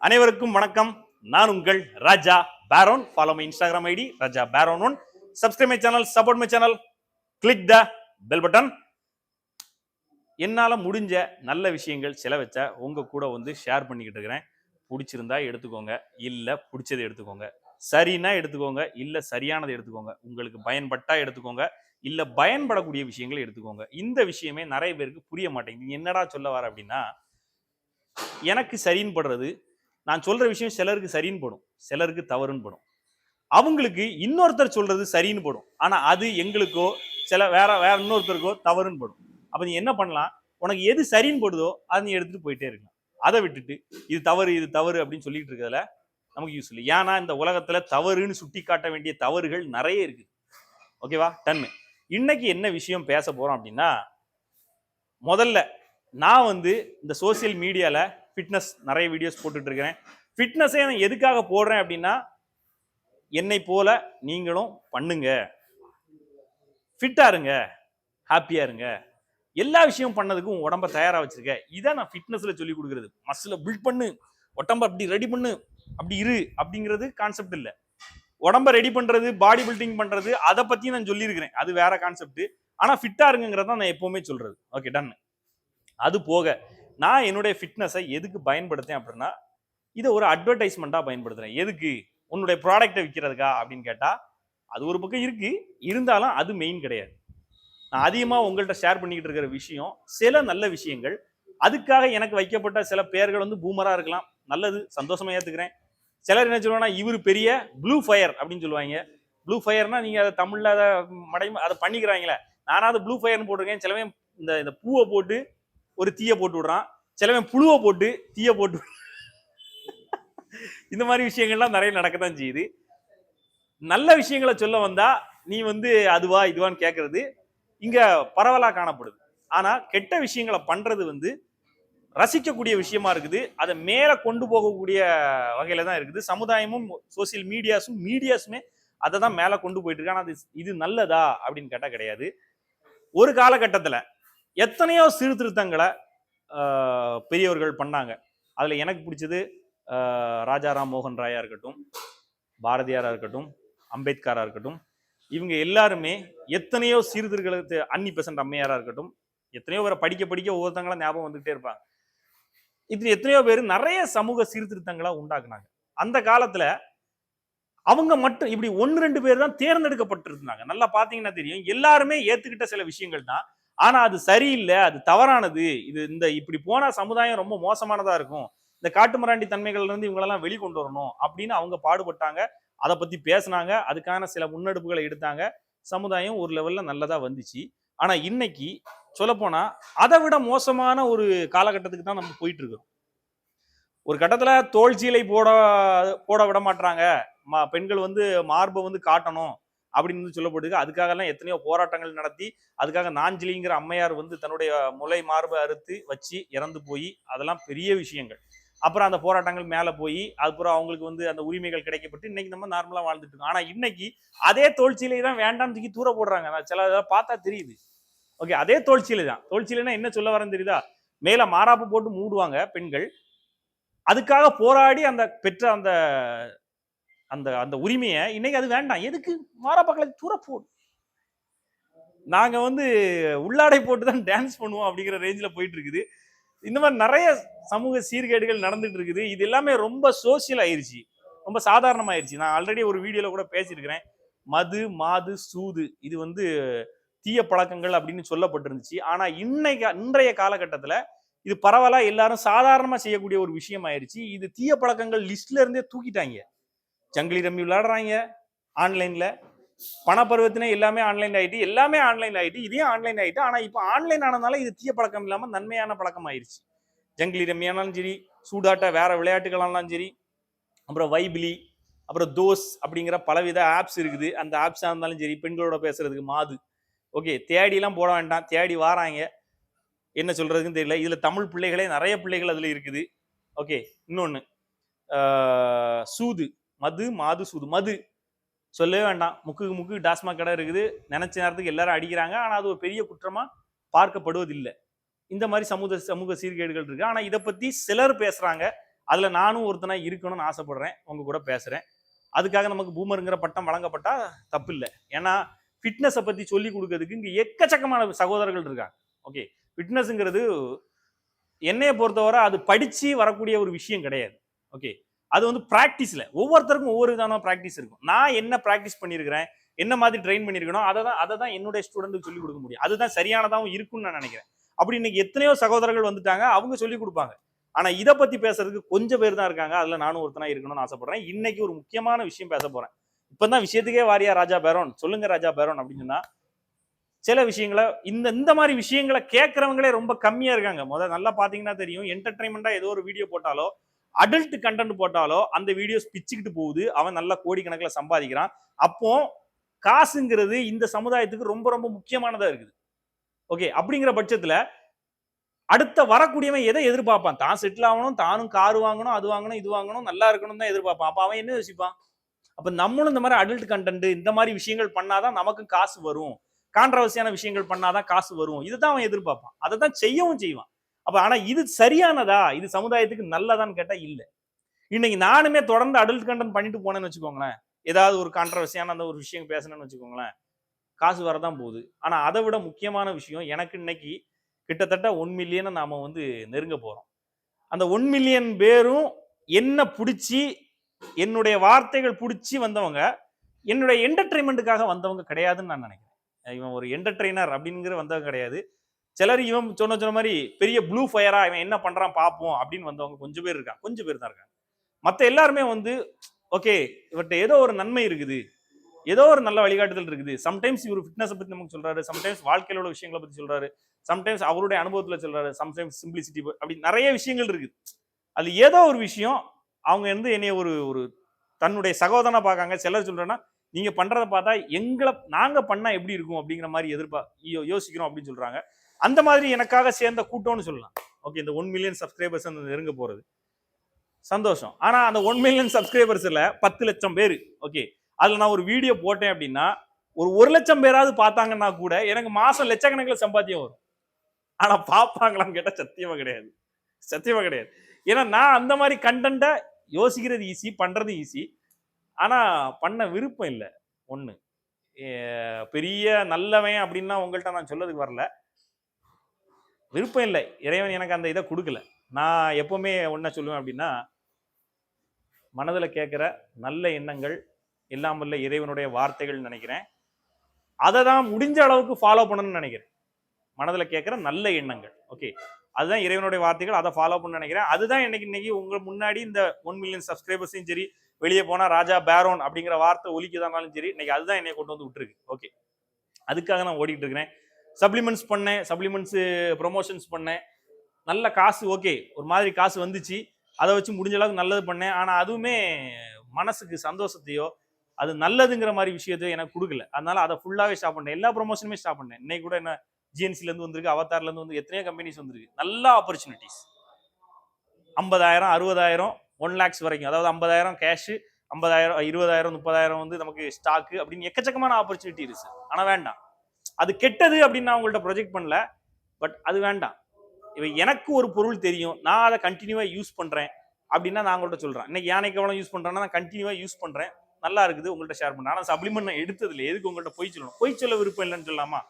அனைவருக்கும் வணக்கம். நான் உங்கள் Raja Peron. Follow my Instagram ID Raja Peron one. Subscribe my channel support my channel click the bell button என்னால் முடிஞ்ச நல்ல விஷயங்கள் சில வச்ச உங்கள் கூட வந்து ஷேர் பண்ணிக்கிட்டு இருக்கிறேன். பிடிச்சிருந்தா எடுத்துக்கோங்க. இல்லை பிடிச்சதை எடுத்துக்கோங்க. சரின்னா எடுத்துக்கோங்க. இல்லை சரியானதை எடுத்துக்கோங்க. உங்களுக்கு பயன்பட்டா எடுத்துக்கோங்க. இல்லை பயன்படக்கூடிய விஷயங்களை எடுத்துக்கோங்க. இந்த விஷயமே நிறைய பேருக்கு புரிய மாட்டேங்குது. என்னடா சொல்ல வர அப்படின்னா எனக்கு சரின்னு படுறது நான் சொல்கிற விஷயம் சிலருக்கு சரின்னு போடும் சிலருக்கு தவறுன்னு போடும். அவங்களுக்கு இன்னொருத்தர் சொல்கிறது சரின்னு படும். ஆனால் அது எங்களுக்கோ சில வேற வேற இன்னொருத்தருக்கோ தவறுன்னு போடும். அப்போ நீ என்ன பண்ணலாம்? உனக்கு எது சரின்னு போடுதோ அதை நீ எடுத்துகிட்டு போயிட்டே இருக்கலாம். அதை விட்டுட்டு இது தவறு இது தவறு அப்படின்னு சொல்லிட்டு இருக்கிறதுல நமக்கு யூஸ் இல்லை. ஏன்னா இந்த உலகத்தில் தவறுன்னு சுட்டி காட்ட வேண்டிய தவறுகள் நிறைய இருக்குது ஓகேவா டன்னு இன்னைக்கு என்ன விஷயம் பேச போகிறோம் அப்படின்னா முதல்ல நான் வந்து இந்த சோஷியல் மீடியாவில் ஃபிட்னஸ் நிறைய வீடியோஸ் போட்டுட்ருக்கிறேன். ஃபிட்னஸே நான் எதுக்காக போடுறேன் அப்படின்னா என்னை போல நீங்களும் பண்ணுங்க. ஃபிட்டாக இருங்க. ஹாப்பியாக இருங்க. எல்லா விஷயம் பண்ணதுக்கும் உடம்ப தயாராக வச்சுருக்க. இதான் நான் ஃபிட்னஸில் சொல்லி கொடுக்குறது. மசில பில்ட் பண்ணு. உடம்ப அப்படி ரெடி பண்ணு. அப்படி இரு அப்படிங்கிறது கான்செப்ட் இல்லை. உடம்ப ரெடி பண்ணுறது பாடி பில்டிங் பண்ணுறது அதை பற்றியும் நான் சொல்லியிருக்கிறேன். அது வேற கான்செப்ட் ஆனால் ஃபிட்டாக இருங்கிறத நான் எப்போவுமே சொல்கிறது ஓகே டன் அது போக நான் என்னுடைய ஃபிட்னஸை எதுக்கு பயன்படுத்தேன் அப்படின்னா இதை ஒரு அட்வர்டைஸ்மெண்ட்டாக பயன்படுத்துகிறேன் எதுக்கு? உன்னுடைய ப்ராடக்ட்டை விற்கிறதுக்கா அப்படின்னு கேட்டால் அது ஒரு பக்கம் இருக்குது இருந்தாலும் அது மெயின் கிடையாது. நான் அதிகமாக உங்கள்கிட்ட ஷேர் பண்ணிக்கிட்டு இருக்கிற விஷயம் சில நல்ல விஷயங்கள் அதுக்காக எனக்கு வைக்கப்பட்ட சில பெயர்கள் வந்து பூமராக இருக்கலாம். நல்லது சந்தோஷமாக ஏற்றுக்கிறேன் சிலர் என்ன சொல்லுவாங்கன்னா இவர் பெரிய ப்ளூ ஃபயர் அப்படின்னு சொல்லுவாங்க. ப்ளூ ஃபயர்னா நீங்கள் அதை தமிழில் அதை மடை அதை பண்ணிக்கிறாங்களே. நானாவது ப்ளூ ஃபயர்னு போட்டிருக்கேன். சிலவே இந்த இந்த பூவை போட்டு ஒரு தீயை போட்டு விடுறான். சிலவன் புழுவை போட்டு தீயை போட்டு இந்த மாதிரி விஷயங்கள்லாம் நிறைய நடக்கத்தான் செய்யுது. நல்ல விஷயங்களை சொல்ல வந்தா நீ வந்து அதுவா இதுவான்னு கேட்கறது இங்க பரவலா காணப்படுது. ஆனா கெட்ட விஷயங்களை பண்றது வந்து ரசிக்கக்கூடிய விஷயமா இருக்குது. அதை மேல கொண்டு போகக்கூடிய வகையில தான் இருக்குது. சமுதாயமும் சோசியல் மீடியாஸும் மீடியாஸுமே அதை தான் மேல கொண்டு போயிட்டு இருக்கு ஆனா அது இது நல்லதா அப்படின்னு கேட்டால் கிடையாது. ஒரு காலகட்டத்துல எத்தனையோ சீர்திருத்தங்களை பெரியவர்கள் பண்ணாங்க. அதில் எனக்கு பிடிச்சது ராஜாராம் மோகன் ராயா இருக்கட்டும் பாரதியாராக இருக்கட்டும் அம்பேத்கராக இருக்கட்டும் இவங்க எல்லாருமே எத்தனையோ சீர்திருத்தங்களுக்கு அன்னி பெசன்ட் அம்மையாராக இருக்கட்டும் எத்தனையோ பேரை படிக்க படிக்க ஒவ்வொருத்தங்களாம் ஞாபகம் வந்துகிட்டே இருப்பாங்க. இது எத்தனையோ பேர் நிறைய சமூக சீர்திருத்தங்களை உண்டாக்குனாங்க. அந்த காலத்தில் அவங்க மட்டும் இப்படி ஒன்று ரெண்டு பேர் தான் தேர்ந்தெடுக்கப்பட்டிருந்தாங்க. நல்லா பார்த்தீங்கன்னா தெரியும். எல்லாருமே ஏற்றுக்கிட்ட சில விஷயங்கள் தான். ஆனா அது சரியில்லை அது தவறானது. இது இந்த இப்படி போனா சமுதாயம் ரொம்ப மோசமானதா இருக்கும். இந்த காட்டுமிராண்டி தன்மைகள்ல இருந்து இவங்களெல்லாம் வெளிக்கொண்டு வரணும் அப்படின்னு அவங்க பாடுபட்டாங்க. அதை பத்தி பேசினாங்க. அதுக்கான சில முன்னெடுப்புகளை எடுத்தாங்க. சமுதாயம் ஒரு லெவல்ல நல்லதா வந்துச்சு. ஆனா இன்னைக்கு சொல்லப்போனா அதை விட மோசமான ஒரு காலகட்டத்துக்கு தான் நம்ம போயிட்டு இருக்கோம் ஒரு கட்டத்தில் தோல் சீலை போட போட விட மாட்டாங்க பெண்கள் வந்து மார்பை வந்து காட்டணும். அப்படின்னு வந்து சொல்லப்படுது. அதுக்காகலாம் எத்தனையோ போராட்டங்கள் நடத்தி அதுக்காக நாஞ்சிலிங்கிற அம்மையார் வந்து தன்னுடைய முலை மார்பை அறுத்து வச்சு இறந்து போய் அதெல்லாம் பெரிய விஷயங்கள். அப்புறம் அந்த போராட்டங்கள் மேலே போய் அப்புறம் அவங்களுக்கு வந்து அந்த உரிமைகள் கிடைக்கப்பட்டு இன்னைக்கு நம்ம நார்மலாக வாழ்ந்துட்டு இருக்கோம். ஆனால் இன்னைக்கு அதே தோழ்ச்சியிலே தான் வேண்டாம்னு தூக்கி தூர போடுறாங்க. நான் சில இதெல்லாம் பார்த்தா தெரியுது. ஓகே அதே தோழ்ச்சியில தான். தோழ்ச்சியிலன்னா என்ன சொல்ல வரேன்னு தெரியுதா? மேலே மாறாப்பு போட்டு மூடுவாங்க பெண்கள். அதுக்காக போராடி அந்த பெற்ற அந்த அந்த அந்த உரிமையை இன்னைக்கு அது வேண்டாம். எதுக்கு? மாறாப்பாக்களை தூர போடு நாங்கள் வந்து உள்ளாடை போட்டு தான் டான்ஸ் பண்ணுவோம் அப்படிங்கிற ரேஞ்சில் போயிட்டு இருக்குது இந்த மாதிரி நிறைய சமூக சீர்கேடுகள் நடந்துட்டு இருக்குது இது எல்லாமே ரொம்ப சோசியல் ஆயிடுச்சு ரொம்ப சாதாரணமாயிருச்சு. நான் ஆல்ரெடி ஒரு வீடியோவில் கூட பேசியிருக்கிறேன். மது மாது சூது. இது வந்து தீய பழக்கங்கள் அப்படின்னு சொல்லப்பட்டிருந்துச்சு. ஆனால் இன்னைக்கு இன்றைய காலகட்டத்தில் இது பரவலாக எல்லாரும் சாதாரணமாக செய்யக்கூடிய ஒரு விஷயம் ஆயிருச்சு இது தீய பழக்கங்கள் லிஸ்ட்ல இருந்தே தூக்கிட்டாங்க. ஜங்கிலி ரம்மி விளையாடுறாங்க. ஆன்லைனில். பணப்பருவத்தினே எல்லாமே ஆன்லைன் ஆகிட்டு எல்லாமே ஆன்லைன் ஆகிட்டு இதையும் ஆன்லைன் ஆகிட்டு ஆனால் இப்போ ஆன்லைன் ஆனதுனால இது தீய பழக்கம் இல்லாமல் நன்மையான பழக்கம் ஆயிடுச்சு ஜங்கிலி ரம்மியானாலும் சரி சூடாட்ட வேற விளையாட்டுகளானாலும் சரி அப்புறம் வைபிலி அப்புறம் தோஸ் அப்படிங்கிற பலவித ஆப்ஸ் இருக்குது. அந்த ஆப்ஸாக இருந்தாலும் சரி பெண்களோட பேசுறதுக்கு மாது. ஓகே தேடிலாம் போட வேண்டாம் தேடி வாராங்க. என்ன சொல்கிறதுன்னு தெரியல. இதில் தமிழ் பிள்ளைகளே நிறைய பிள்ளைகள் அதில் இருக்குது. ஓகே இன்னொன்று சூது. மது மாது சூது. மது. சொல்லவே வேண்டாம். முக்குக்கு முக்கு டாஸ்மாக் கடை இருக்குது. நினைச்ச நேரத்துக்கு எல்லாரும் அடிக்கிறாங்க. ஆனால் அது ஒரு பெரிய குற்றமா பார்க்கப்படுவதில்லை. இந்த மாதிரி சமூக சமூக சீர்கேடுகள் இருக்கு. ஆனால் இதை பத்தி சிலர் பேசுறாங்க. அதுல நானும் ஒருத்தனா இருக்கணும்னு ஆசைப்படுறேன். உங்க கூட பேசுறேன். அதுக்காக நமக்கு பூமருங்கிற பட்டம் வழங்கப்பட்டா தப்பு இல்லை ஏன்னா ஃபிட்னஸை பத்தி சொல்லி கொடுக்கறதுக்கு இங்க எக்கச்சக்கமான சகோதரர்கள் இருக்காங்க. ஓகே. ஃபிட்னஸ்ங்கிறது என்னையை பொறுத்தவரை அது படிச்சு வரக்கூடிய ஒரு விஷயம் கிடையாது. ஓகே. அது வந்து ப்ராக்டிஸில் ஒவ்வொருத்தருக்கும் ஒவ்வொரு விதமான ப்ராக்டிஸ் இருக்கும். நான் என்ன ப்ராக்டிஸ் பண்ணியிருக்கிறேன் என்ன மாதிரி ட்ரெயின் பண்ணியிருக்கணும் அதை தான் அதை தான் என்னுடைய ஸ்டூடெண்ட்டுக்கு சொல்லிக் கொடுக்க முடியும். அதுதான் சரியானதாகவும் இருக்கும்னு நான் நினைக்கிறேன். அப்படி இன்னைக்கு எத்தனையோ சகோதரர்கள் வந்துட்டாங்க அவங்க சொல்லிக் கொடுப்பாங்க. ஆனால் இதை பற்றி பேசுறதுக்கு கொஞ்சம் பேர் தான் இருக்காங்க. அதில் நானும் ஒருத்தனா இருக்கணும்னு ஆசைப்படுறேன். இன்னைக்கு ஒரு முக்கியமான விஷயம் பேச போகிறேன் இப்போ தான் விஷயத்துக்கே வாரியா ராஜா பேரோன். சொல்லுங்க ராஜா பேரோன் அப்படின்னு சொன்னா சில விஷயங்களை இந்த இந்த மாதிரி விஷயங்களை கேட்கறவங்களே ரொம்ப கம்மியா இருக்காங்க. முதல்ல நல்லா பாத்தீங்கன்னா தெரியும். என்டர்டைன்மெண்டா ஏதோ ஒரு வீடியோ போட்டாலோ அடல்ட் கண்டென்ட் போட்டாலோ அந்த வீடியோஸ் பிச்சுக்கிட்டு போகுது. அவன் நல்லா கோடிக்கணக்கில் சம்பாதிக்கிறான். அப்போ காசுங்கிறது இந்த சமுதாயத்துக்கு ரொம்ப ரொம்ப முக்கியமானதா இருக்குது. ஓகே அப்படிங்கிற பட்சத்துல அடுத்த வரக்கூடியவன் எதை எதிர்பார்ப்பான்? தான் செட்டில் ஆகணும் தானும் கார் வாங்கணும் அது வாங்கணும் இது வாங்கணும் நல்லா இருக்கணும் தான் எதிர்பார்ப்பான். அப்போ அவன் என்ன யோசிப்பான்? அப்ப நம்மளும் இந்த மாதிரி அடல்ட் கண்டென்ட் இந்த மாதிரி விஷயங்கள் பண்ணாதான் நமக்கும் காசு வரும். கான்ட்ரவர்சியான விஷயங்கள் பண்ணாதான் காசு வரும். இதுதான் அவன் எதிர்பார்ப்பான். அதை தான் செய்யவும் செய்வான். அப்ப ஆனா இது சரியானதா? இது சமுதாயத்துக்கு நல்லதான்னு கேட்டா இல்லை. இன்னைக்கு நானுமே தொடர்ந்து அடல்ட் கண்டென்ட் பண்ணிட்டு போனேன்னு வச்சுக்கோங்களேன். ஏதாவது ஒரு கான்ட்ரவர்சியான அந்த ஒரு விஷயம் பேசணும்னு வச்சுக்கோங்களேன். காசு வரதான் போகுது. ஆனா அதை விட முக்கியமான விஷயம் எனக்கு இன்னைக்கு கிட்டத்தட்ட ஒன் மில்லியனை நாம வந்து நெருங்க போறோம். அந்த ஒன் மில்லியன் பேரும் என்ன பிடிச்சி என்னுடைய வார்த்தைகள் பிடிச்சி வந்தவங்க என்னுடைய என்டர்டைன்மெண்ட்டுக்காக வந்தவங்க கிடையாதுன்னு நான் நினைக்கிறேன். இவன் ஒரு என்டர்டெய்னர் அப்படிங்கிற வந்தவங்க கிடையாது. சிலர் இவன் சொன்ன சொன்ன மாதிரி பெரிய ப்ளூ ஃபயரா இவன் என்ன பண்றான் பார்ப்போம் அப்படின்னு வந்தவங்க கொஞ்சம் பேர் இருக்காங்க. கொஞ்சம் பேர் தான் இருக்காங்க. மற்ற எல்லாருமே வந்து ஓகே இவர்கிட்ட ஏதோ ஒரு நன்மை இருக்குது. ஏதோ ஒரு நல்ல வழிகாட்டுதல் இருக்குது. சம்டைம்ஸ் இவர் ஃபிட்னஸை பத்தி நமக்கு சொல்றாரு. சம்டைம்ஸ் வாழ்க்கையோட உள்ள விஷயங்களை பத்தி சொல்றாரு. சம்டைம்ஸ் அவருடைய அனுபவத்துல சொல்றாரு. சம்டைம்ஸ் சிம்பிளிசிட்டி அப்படி நிறைய விஷயங்கள் இருக்குது. அது ஏதோ ஒரு விஷயம் அவங்க வந்து என்னைய ஒரு ஒரு தன்னுடைய சகோதரனை பார்க்காங்க. சிலர் சொல்றேன்னா நீங்க பண்றதை பார்த்தா எங்களை நாங்க பண்ணா எப்படி இருக்கும்? அப்படிங்கிற மாதிரி எதிர்பா யோசிக்கிறோம் அப்படின்னு சொல்றாங்க. அந்த மாதிரி எனக்காக சேர்ந்த கூட்டம்னு சொல்லலாம். ஓகே இந்த ஒன் மில்லியன் சப்ஸ்கிரைபர்ஸ் நெருங்க போகிறது சந்தோஷம். ஆனால் அந்த ஒன் மில்லியன் சப்ஸ்கிரைபர்ஸில் பத்து லட்சம் பேர். ஓகே அதில் நான் ஒரு வீடியோ போட்டேன் அப்படின்னா ஒரு ஒரு லட்சம் பேராவது பார்த்தாங்கன்னா கூட எனக்கு மாதம் லட்சக்கணக்கில் சம்பாத்தியம் வரும். ஆனால் பார்ப்பாங்களான்னு கேட்டால் சத்தியமாக கிடையாது. சத்தியமாக கிடையாது. ஏன்னா நான் அந்த மாதிரி கண்டென்ட்டை யோசிக்கிறது ஈஸி பண்ணுறது ஈஸி ஆனால் பண்ண விருப்பம் இல்லை. ஒன்று பெரிய நல்லவன் அப்படின்னா உங்கள்கிட்ட நான் சொல்லதுக்கு வரல. விருப்பம் இல்லை. இறைவன் எனக்கு அந்த இதை கொடுக்கல. நான் எப்போவுமே ஒன்றா சொல்லுவேன் அப்படின்னா மனதில் கேட்குற நல்ல எண்ணங்கள் இல்லாமல் இறைவனுடைய வார்த்தைகள் நினைக்கிறேன். அதை தான் முடிஞ்ச அளவுக்கு ஃபாலோ பண்ணணும்னு நினைக்கிறேன். மனதில் கேட்குற நல்ல எண்ணங்கள். ஓகே அதுதான் இறைவனுடைய வார்த்தைகள். அதை ஃபாலோ பண்ண நினைக்கிறேன். அதுதான் இன்னைக்கு இன்னைக்கு உங்கள் முன்னாடி இந்த ஒன் மில்லியன் சப்ஸ்கிரைபர்ஸையும் சரி வெளியே போனால் ராஜா பேரோன் அப்படிங்கிற வார்த்தை ஒலிக்குதானாலும் சரி இன்னைக்கு அதுதான் என்னை கொண்டு வந்து விட்டுருக்கு. ஓகே அதுக்காக நான் ஓடிட்டு இருக்கிறேன். சப்ளிமெண்ட்ஸ் பண்ணேன் சப்ளிமெண்ட்ஸு ப்ரொமோஷன்ஸ் பண்ணேன். நல்ல காசு ஓகே ஒரு மாதிரி காசு வந்துச்சு. அதை வச்சு முடிஞ்ச அளவுக்கு நல்லது பண்ணேன். ஆனால் அதுவுமே மனசுக்கு சந்தோஷத்தையோ அது நல்லதுங்கிற மாதிரி விஷயத்தையோ எனக்கு கொடுக்கல. அதனால அதை ஃபுல்லாகவே ஸ்டாப் பண்ணேன் எல்லா ப்ரொமோஷனுமே ஸ்டாப் பண்ணேன் இன்னைக்கு கூட என்ன ஜிஎன்சிலேருந்து வந்திருக்கு அவத்தார்லேருந்து வந்து எத்தனையோ கம்பெனிஸ் வந்திருக்கு. நல்ல ஆப்பர்ச்சுனிட்டிஸ் ஐம்பதாயிரம் அறுபதாயிரம் ஒன் லேக்ஸ் வரைக்கும். அதாவது ஐம்பதாயிரம் கேஷு ஐம்பதாயிரம் இருபதாயிரம் முப்பதாயிரம் வந்து நமக்கு ஸ்டாக்கு அப்படின்னு எக்கச்சக்கமான ஆப்பர்ச்சுனிட்டி இருக்கு ஆனால் வேண்டாம். அது கெட்டது அப்படின்னு நான் உங்கள்ட்ட ப்ரொஜெக்ட் பண்ணல. பட் அது வேண்டாம். இவை எனக்கு ஒரு பொருள் தெரியும். நான் அதை கண்டினியூவாக யூஸ் பண்ணுறேன் அப்படின்னா நான் உங்கள்ட்ட சொல்கிறேன் இன்னைக்கு யானைக்கு எவ்வளோ யூஸ் பண்ணுறேன்னா நான் கண்டினியூவாக யூஸ் பண்ணுறேன் நல்லா இருக்குது. உங்கள்கிட்ட ஷேர் பண்ணேன் ஆனால் சப்ளிமெண்ட் நான் எடுத்ததில்லை எதுக்கு உங்கள்கிட்ட போய் சொல்லணும்? போய் சொல்ல விருப்பம் இல்லைன்னு சொல்லலாமா?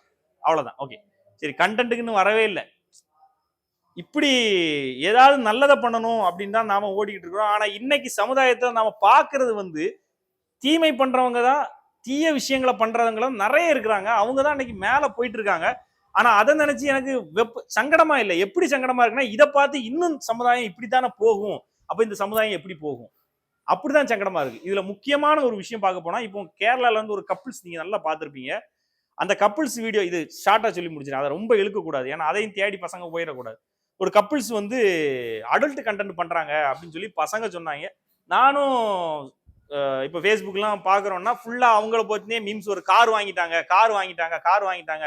அவ்வளோதான் ஓகே சரி கண்டென்ட்டுக்குன்னு வரவே இல்லை. இப்படி ஏதாவது நல்லதை பண்ணணும் அப்படின்னு தான் நாம ஓடிக்கிட்டு இருக்கிறோம். ஆனால் இன்னைக்கு சமுதாயத்தை நாம பார்க்கறது வந்து தீமை பண்றவங்க தான் தீய விஷயங்களை பண்ணுறவங்களும் நிறைய இருக்கிறாங்க. அவங்க தான் இன்னைக்கு மேலே போயிட்டு இருக்காங்க ஆனால் அதை நினச்சி எனக்கு வெப்ப சங்கடமா இல்லை. எப்படி சங்கடமா இருக்குன்னா இதை பார்த்து இன்னும் சமுதாயம் இப்படி தானே போகும். அப்போ இந்த சமுதாயம் எப்படி போகும்? அப்படிதான் சங்கடமா இருக்கு. இதுல முக்கியமான ஒரு விஷயம் பார்க்க போனா இப்போ கேரளால இருந்து ஒரு கப்புள்ஸ் நீங்க நல்லா பார்த்துருப்பீங்க. அந்த கப்புள்ஸ் வீடியோ இது ஷார்ட்டா சொல்லி முடிச்சிடும் அதை ரொம்ப இழுக்கக்கூடாது. ஏன்னா அதையும் தேடி பசங்க போயிடக்கூடாது. ஒரு கப்பிள்ஸ் வந்து அடல்ட் கண்டென்ட் பண்றாங்க அப்படின்னு சொல்லி பசங்க சொன்னாங்க. நானும் இப்போ ஃபேஸ்புக்லாம் பார்க்குறோம்னா ஃபுல்லாக அவங்கள பற்றினே மீம்ஸ் ஒரு கார் வாங்கிட்டாங்க கார் வாங்கிட்டாங்க கார் வாங்கிட்டாங்க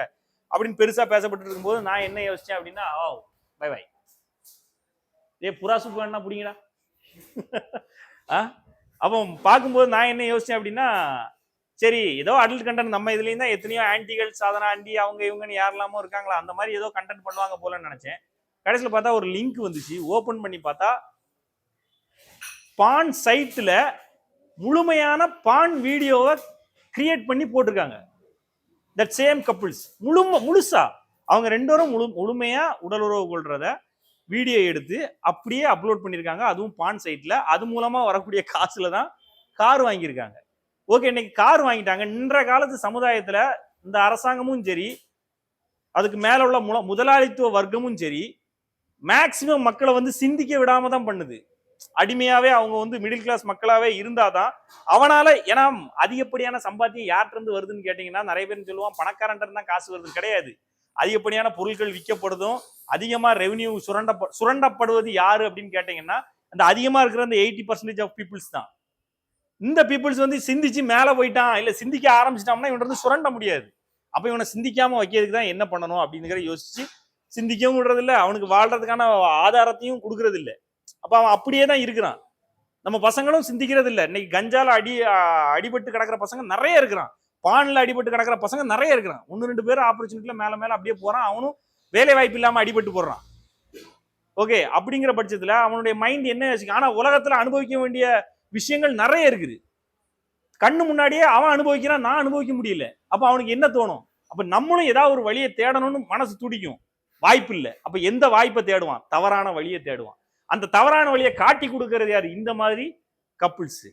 அப்படின்னு பெருசாக பேசப்பட்டு இருக்கும்போது நான் என்ன யோசித்தேன் அப்படின்னா ஓ பை பை ஏ புறா சூப்பு வேணா பிடிங்கடா. ஆ? அப்போ பார்க்கும்போது நான் என்ன யோசித்தேன் அப்படின்னா சரி ஏதோ அடல்ட் கண்டென்ட் நம்ம இதுலேயும் தான் எத்தனையோ ஆன்டிகள் சாதனா ஆண்டி அவங்க இவங்கன்னு யாரெல்லாமோ இருக்காங்களா அந்த மாதிரி ஏதோ கண்டென்ட் பண்ணுவாங்க போலன்னு நினச்சேன். கடைசியில் பார்த்தா ஒரு லிங்க் வந்துச்சு. ஓப்பன் பண்ணி பார்த்தா பான் சைட்டில் முழுமையான பான் வீடியோவை கிரியேட் பண்ணி போட்டிருக்காங்க. தட் சேம் கப்புள்ஸ் முழும முழுசா. அவங்க ரெண்டு பேரும் முழு முழுமையா உடல் உறவு கொள்றத வீடியோ எடுத்து அப்படியே அப்லோட் பண்ணியிருக்காங்க. அதுவும் பான் சைட்ல அது மூலமா வரக்கூடிய காசுல தான் கார் வாங்கியிருக்காங்க. ஓகே இன்னைக்கு கார் வாங்கிட்டாங்க. இன்ற காலத்து சமுதாயத்துல இந்த அரசாங்கமும் சரி அதுக்கு மேல உள்ள முதலாளித்துவ வர்க்கமும் சரி மேக்சிமம் மக்களை வந்து சிந்திக்க விடாம தான் பண்ணுது. அடிமையாவே அவங்க வந்து மிடில் கிளாஸ் மக்களாவே இருந்தாதான் அவனால ஏன்னா அதிகப்படியான சம்பாத்தியம் யார்கிட்ட இருந்து வருதுன்னு கேட்டீங்கன்னா நிறைய பேர் சொல்லுவான் பணக்காரன் தான் காசு வருது கிடையாது. அதிகப்படியான பொருட்கள் விற்கப்படுதும் அதிகமா ரெவன்யூ சுரண்ட சுரண்டப்படுவது யாரு அப்படின்னு கேட்டீங்கன்னா அந்த அதிகமா இருக்கிற அந்த எயிட்டி பர்சன்டேஜ் ஆஃப் பீப்புள்ஸ் தான். இந்த பீப்புள்ஸ் வந்து சிந்திச்சு மேல போயிட்டான் இல்ல சிந்திக்க ஆரம்பிச்சிட்டோம்னா இவன் வந்து சுரண்ட முடியாது. அப்ப இவனை சிந்திக்காம வைக்கிறதுக்கு தான் என்ன பண்ணணும் அப்படிங்கிற யோசிச்சு சிந்திக்கவும் விடுறதில்ல அவனுக்கு வாழ்றதுக்கான ஆதாரத்தையும் கொடுக்கறதில்லை. அப்ப அவன் அப்படியே தான் இருக்கிறான். நம்ம பசங்களும் சிந்திக்கிறது இல்லை இன்னைக்கு கஞ்சால அடி அடிபட்டு கிடக்குற பசங்க நிறைய இருக்கிறான். பானில் அடிபட்டு கிடக்கிற பசங்க நிறைய இருக்கிறான். ஒன்னு ரெண்டு பேர் ஆப்பர்ச்சுனிட்டியில் மேலே மேலே அப்படியே போறான். அவனும் வேலை வாய்ப்பு இல்லாமல் அடிபட்டு போடுறான் ஓகே அப்படிங்கிற பட்சத்துல அவனுடைய மைண்ட் என்ன வச்சுக்க ஆனால் உலகத்துல அனுபவிக்க வேண்டிய விஷயங்கள் நிறைய இருக்குது. கண்ணு முன்னாடியே அவன் அனுபவிக்கிறான் நான் அனுபவிக்க முடியல. அப்போ அவனுக்கு என்ன தோணும்? அப்போ நம்மளும் ஏதாவது ஒரு வழியை தேடணும்னு மனசு துடிக்கும். வாய்ப்பு இல்லை. அப்போ எந்த வாய்ப்பை தேடுவான்? தவறான வழியை தேடுவான். அந்த தவறான வழியை காட்டி கொடுக்கறது யாரு? இந்த மாதிரி கப்புள்ஸ்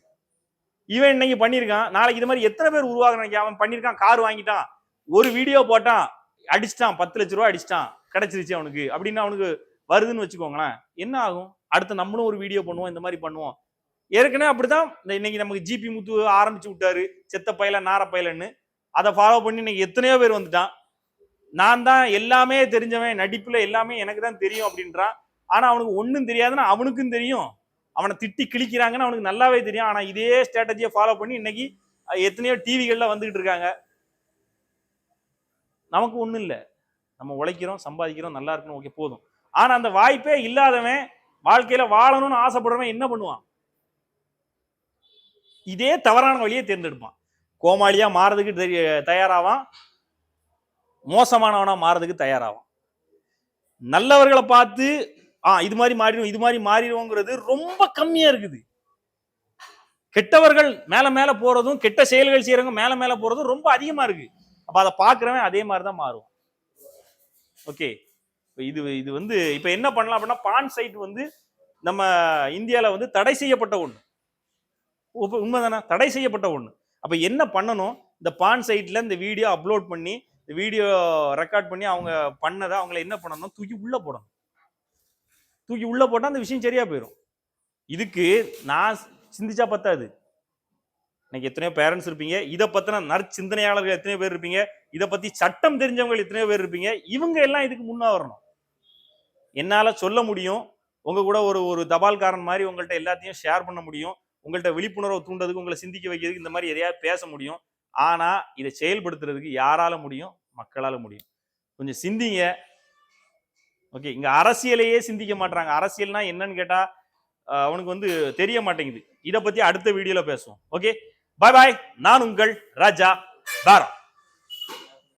இவன் இன்னைக்கு பண்ணியிருக்கான் நாளைக்கு இது மாதிரி எத்தனை பேர் உருவாகுறாங்க அவன் பண்ணியிருக்கான் கார் வாங்கிட்டான். ஒரு வீடியோ போட்டான் அடிச்சிட்டான் பத்து லட்ச ரூபா அடிச்சிட்டான். கிடைச்சிருச்சு அவனுக்கு. அப்படின்னு அவனுக்கு வருதுன்னு வச்சுக்கோங்களேன். என்ன ஆகும்? அடுத்து நம்மளும் ஒரு வீடியோ பண்ணுவோம் இந்த மாதிரி பண்ணுவோம். ஏற்கனவே அப்படிதான் இந்த இன்னைக்கு நமக்கு ஜிபி முத்து ஆரம்பிச்சு விட்டாரு செத்த பயில நார பயிலன்னு. அதை ஃபாலோ பண்ணி இன்னைக்கு எத்தனையோ பேர் வந்துட்டான். நான் தான் எல்லாமே தெரிஞ்சவன் நடிப்புல எல்லாமே எனக்கு தான் தெரியும் அப்படின்றான். ஆனா அவனுக்கு ஒன்றும் தெரியாதுன்னா அவனுக்கும் தெரியும். அவனை திட்டி கிழிக்கிறாங்கன்னு அவனுக்கு நல்லாவே தெரியும். ஆனால் இதே ஸ்ட்ராட்டஜியை ஃபாலோ பண்ணி இன்னைக்கு எத்தனையோ டிவிகளில் வந்துகிட்டு இருக்காங்க. நமக்கு ஒன்றும் இல்லை. நம்ம உழைக்கிறோம் சம்பாதிக்கிறோம் நல்லா இருக்கணும் ஓகே போதும். ஆனால் அந்த வாய்ப்பே இல்லாதவன் வாழ்க்கையில் வாழணும்னு ஆசைப்படுறவன் என்ன பண்ணுவான்? இதே தவறான வழியை தேர்ந்தெடுப்பான். கோமாளியாக மாறதுக்கு தெரிய- தயாராவான். மோசமானவனாக மாறதுக்கு தயாராவான். நல்லவர்களை பார்த்து ஆ இது மாதிரி மாறிடும் இது மாதிரி மாறிடுவோங்கிறது ரொம்ப கம்மியா இருக்குது. கெட்டவர்கள் மேல மேல போறதும் கெட்ட செயல்கள் செய்யறவங்க மேல மேல போறதும் ரொம்ப அதிகமா இருக்கு. அப்ப அதை பாக்குறவன் அதே மாதிரி தான் மாறுவான் ஓகே இது இது வந்து இப்ப என்ன பண்ணலாம் அப்படின்னா பான் சைட் வந்து நம்ம இந்தியால வந்து தடை செய்யப்பட்ட ஒண்ணு. உப்ப- உண்மைதானே? தடை செய்யப்பட்ட ஒண்ணு. அப்ப என்ன பண்ணணும்? இந்த பான் சைட்ல இந்த வீடியோ அப்லோட் பண்ணி இந்த வீடியோ ரெக்கார்ட் பண்ணி அவங்க பண்ணதை அவங்கள என்ன பண்ணணும்? தூக்கி உள்ள போடணும். தூக்கி உள்ளே போட்டால் அந்த விஷயம் சரியாக போயிடும் இதுக்கு நான் சிந்திச்சா பத்தாது. இன்னைக்கு எத்தனையோ பேரண்ட்ஸ் இருப்பீங்க. இதை பற்றின நற்சிந்தனையாளர்கள் எத்தனையோ பேர் இருப்பீங்க. இதை பற்றி சட்டம் தெரிஞ்சவங்க எத்தனையோ பேர் இருப்பீங்க. இவங்க எல்லாம் இதுக்கு முன்னா வரணும். என்னால் சொல்ல முடியும். உங்கள் கூட ஒரு ஒரு தபால்காரன் மாதிரி உங்கள்கிட்ட எல்லாத்தையும் ஷேர் பண்ண முடியும். உங்கள்கிட்ட விழிப்புணர்வு தூண்டுறதுக்கு உங்களை சிந்திக்க வைக்கிறதுக்கு இந்த மாதிரி எதையாவது பேச முடியும். ஆனால் இதை செயல்படுத்துறதுக்கு யாரால முடியும்? மக்களால் முடியும். கொஞ்சம் சிந்திங்க. ஓகே இங்க அரசியலையே சிந்திக்க மாட்டாங்க அரசியல்னா என்னன்னு கேட்டா அவனுக்கு வந்து தெரிய மாட்டேங்குது. இதை பத்தி அடுத்த வீடியோல பேசுவோம். ஓகே பாய் பாய் நான் உங்கள் ராஜா தாரம்